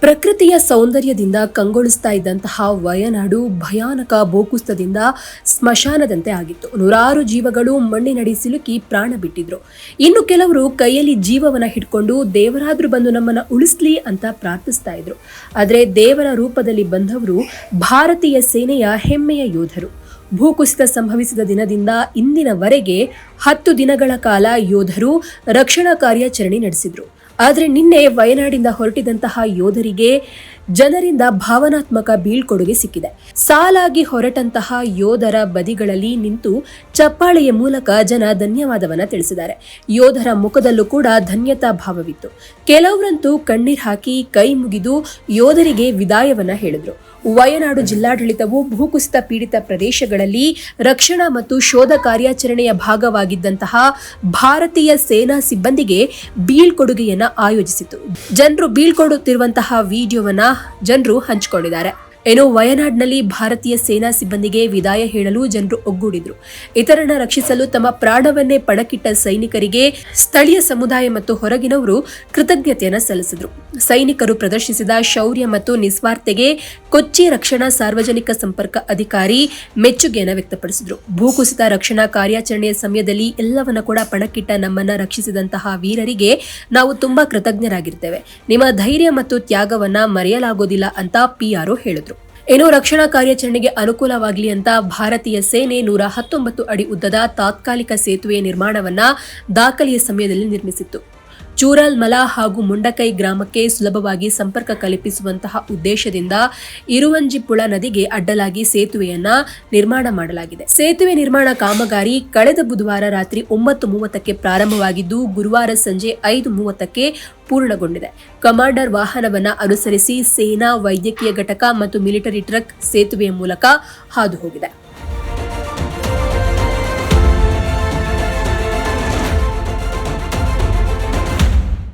ಪ್ರಕೃತಿಯ ಸೌಂದರ್ಯದಿಂದ ಕಂಗೊಳಿಸ್ತಾ ಇದ್ದಂತಹ ವಯನಾಡು ಭಯಾನಕ ಭೂಕುಸ್ತದಿಂದ ಸ್ಮಶಾನದಂತೆ ಆಗಿತ್ತು. ನೂರಾರು ಜೀವಗಳು ಮಣ್ಣಿನಡಿ ಸಿಲುಕಿ ಪ್ರಾಣ ಬಿಟ್ಟಿದ್ರು. ಇನ್ನು ಕೆಲವರು ಕೈಯಲ್ಲಿ ಜೀವವನ್ನ ಹಿಡ್ಕೊಂಡು ದೇವರಾದ್ರೂ ಬಂದು ನಮ್ಮನ್ನ ಉಳಿಸ್ಲಿ ಅಂತ ಪ್ರಾರ್ಥಿಸ್ತಾ ಇದ್ರು. ಆದರೆ ದೇವರ ರೂಪದಲ್ಲಿ ಬಂದವರು ಭಾರತೀಯ ಸೇನೆಯ ಹೆಮ್ಮೆಯ ಯೋಧರು. ಭೂಕುಸಿತ ಸಂಭವಿಸಿದ ದಿನದಿಂದ ಇಂದಿನವರೆಗೆ ಹತ್ತು ದಿನಗಳ ಕಾಲ ಯೋಧರು ರಕ್ಷಣಾ ಕಾರ್ಯಾಚರಣೆ ನಡೆಸಿದ್ರು. ಆದರೆ ನಿನ್ನೆ ವಯನಾಡಿಂದ ಹೊರಟಿದಂತಹ ಯೋಧರಿಗೆ ಜನರಿಂದ ಭಾವನಾತ್ಮಕ ಬೀಳ್ಕೊಡುಗೆ ಸಿಕ್ಕಿದೆ. ಸಾಲಾಗಿ ಹೊರಟಂತಹ ಯೋಧರ ಬದಿಗಳಲ್ಲಿ ನಿಂತು ಚಪ್ಪಾಳೆಯ ಮೂಲಕ ಜನ ಧನ್ಯವಾದವನ್ನ ತಿಳಿಸಿದ್ದಾರೆ. ಯೋಧರ ಮುಖದಲ್ಲೂ ಕೂಡ ಧನ್ಯತಾ ಭಾವವಿತ್ತು. ಕೆಲವರಂತೂ ಕಣ್ಣೀರ್ ಹಾಕಿ ಕೈ ಮುಗಿದು ಯೋಧರಿಗೆ ವಿದಾಯವನ್ನ ಹೇಳಿದ್ರು. ವಯನಾಡು ಜಿಲ್ಲಾಡಳಿತವು ಭೂಕುಸಿತ ಪೀಡಿತ ಪ್ರದೇಶಗಳಲ್ಲಿ ರಕ್ಷಣಾ ಮತ್ತು ಶೋಧ ಕಾರ್ಯಾಚರಣೆಯ ಭಾಗವಾಗಿದ್ದಂತಹ ಭಾರತೀಯ ಸೇನಾ ಸಿಬ್ಬಂದಿಗೆ ಬೀಳ್ಕೊಡುಗೆಯನ್ನ ಆಯೋಜಿಸಿತು. ಜನರು ಬೀಳ್ಕೊಡುತ್ತಿರುವಂತಹ ವಿಡಿಯೋವನ್ನ ಜನರು ಹಂಚಿಕೊಂಡಿದ್ದಾರೆ. ಏನು ವಯನಾಡ್ನಲ್ಲಿ ಭಾರತೀಯ ಸೇನಾ ಸಿಬ್ಬಂದಿಗೆ ವಿದಾಯ ಹೇಳಲು ಜನರು ಒಗ್ಗೂಡಿದ್ರು. ಇತರರನ್ನ ರಕ್ಷಿಸಲು ತಮ್ಮ ಪ್ರಾಣವನ್ನೇ ಪಣಕ್ಕಿಟ್ಟ ಸೈನಿಕರಿಗೆ ಸ್ಥಳೀಯ ಸಮುದಾಯ ಮತ್ತು ಹೊರಗಿನವರು ಕೃತಜ್ಞತೆಯನ್ನು ಸಲ್ಲಿಸಿದ್ರು. ಸೈನಿಕರು ಪ್ರದರ್ಶಿಸಿದ ಶೌರ್ಯ ಮತ್ತು ನಿಸ್ವಾರ್ಥೆಗೆ ಕೊಚ್ಚಿ ರಕ್ಷಣಾ ಸಾರ್ವಜನಿಕ ಸಂಪರ್ಕ ಅಧಿಕಾರಿ ಮೆಚ್ಚುಗೆಯನ್ನು ವ್ಯಕ್ತಪಡಿಸಿದ್ರು. ಭೂಕುಸಿತ ರಕ್ಷಣಾ ಕಾರ್ಯಾಚರಣೆಯ ಸಮಯದಲ್ಲಿ ಎಲ್ಲವನ್ನ ಕೂಡ ಪಣಕ್ಕಿಟ್ಟ ನಮ್ಮನ್ನ ರಕ್ಷಿಸಿದಂತಹ ವೀರರಿಗೆ ನಾವು ತುಂಬಾ ಕೃತಜ್ಞರಾಗಿರ್ತೇವೆ. ನಿಮ್ಮ ಧೈರ್ಯ ಮತ್ತು ತ್ಯಾಗವನ್ನ ಮರೆಯಲಾಗೋದಿಲ್ಲ ಅಂತ ಪಿಆರ್ಒ ಹೇಳಿದ್ರು. ಏನೋ ರಕ್ಷಣಾ ಕಾರ್ಯಾಚರಣೆಗೆ ಅನುಕೂಲವಾಗಲಿ ಅಂತ ಭಾರತೀಯ ಸೇನೆ ನೂರ ಹತ್ತೊಂಬತ್ತು ಅಡಿ ಉದ್ದದ ತಾತ್ಕಾಲಿಕ ಸೇತುವೆ ನಿರ್ಮಾಣವನ್ನ ದಾಖಲೆಯ ಸಮಯದಲ್ಲಿ ನಿರ್ಮಿಸಿತ್ತು. ಚೂರಲ್ ಮಲ ಹಾಗೂ ಮುಂಡಕೈ ಗ್ರಾಮಕ್ಕೆ ಸುಲಭವಾಗಿ ಸಂಪರ್ಕ ಕಲ್ಪಿಸುವಂತಹ ಉದ್ದೇಶದಿಂದ ಇರುವಂಜಿಪುಳ ನದಿಗೆ ಅಡ್ಡಲಾಗಿ ಸೇತುವೆಯನ್ನ ನಿರ್ಮಾಣ ಮಾಡಲಾಗಿದೆ. ಸೇತುವೆ ನಿರ್ಮಾಣ ಕಾಮಗಾರಿ ಕಳೆದ ಬುಧವಾರ ರಾತ್ರಿ ಒಂಬತ್ತು ಮೂವತ್ತಕ್ಕೆ ಪ್ರಾರಂಭವಾಗಿದ್ದು, ಗುರುವಾರ ಸಂಜೆ ಐದು ಮೂವತ್ತಕ್ಕೆ ಪೂರ್ಣಗೊಂಡಿದೆ. ಕಮಾಂಡರ್ ವಾಹನವನ್ನ ಅನುಸರಿಸಿ ಸೇನಾ ವೈದ್ಯಕೀಯ ಘಟಕ ಮತ್ತು ಮಿಲಿಟರಿ ಟ್ರಕ್ ಸೇತುವೆಯ ಮೂಲಕ ಹಾದು ಹೋಗಿದೆ.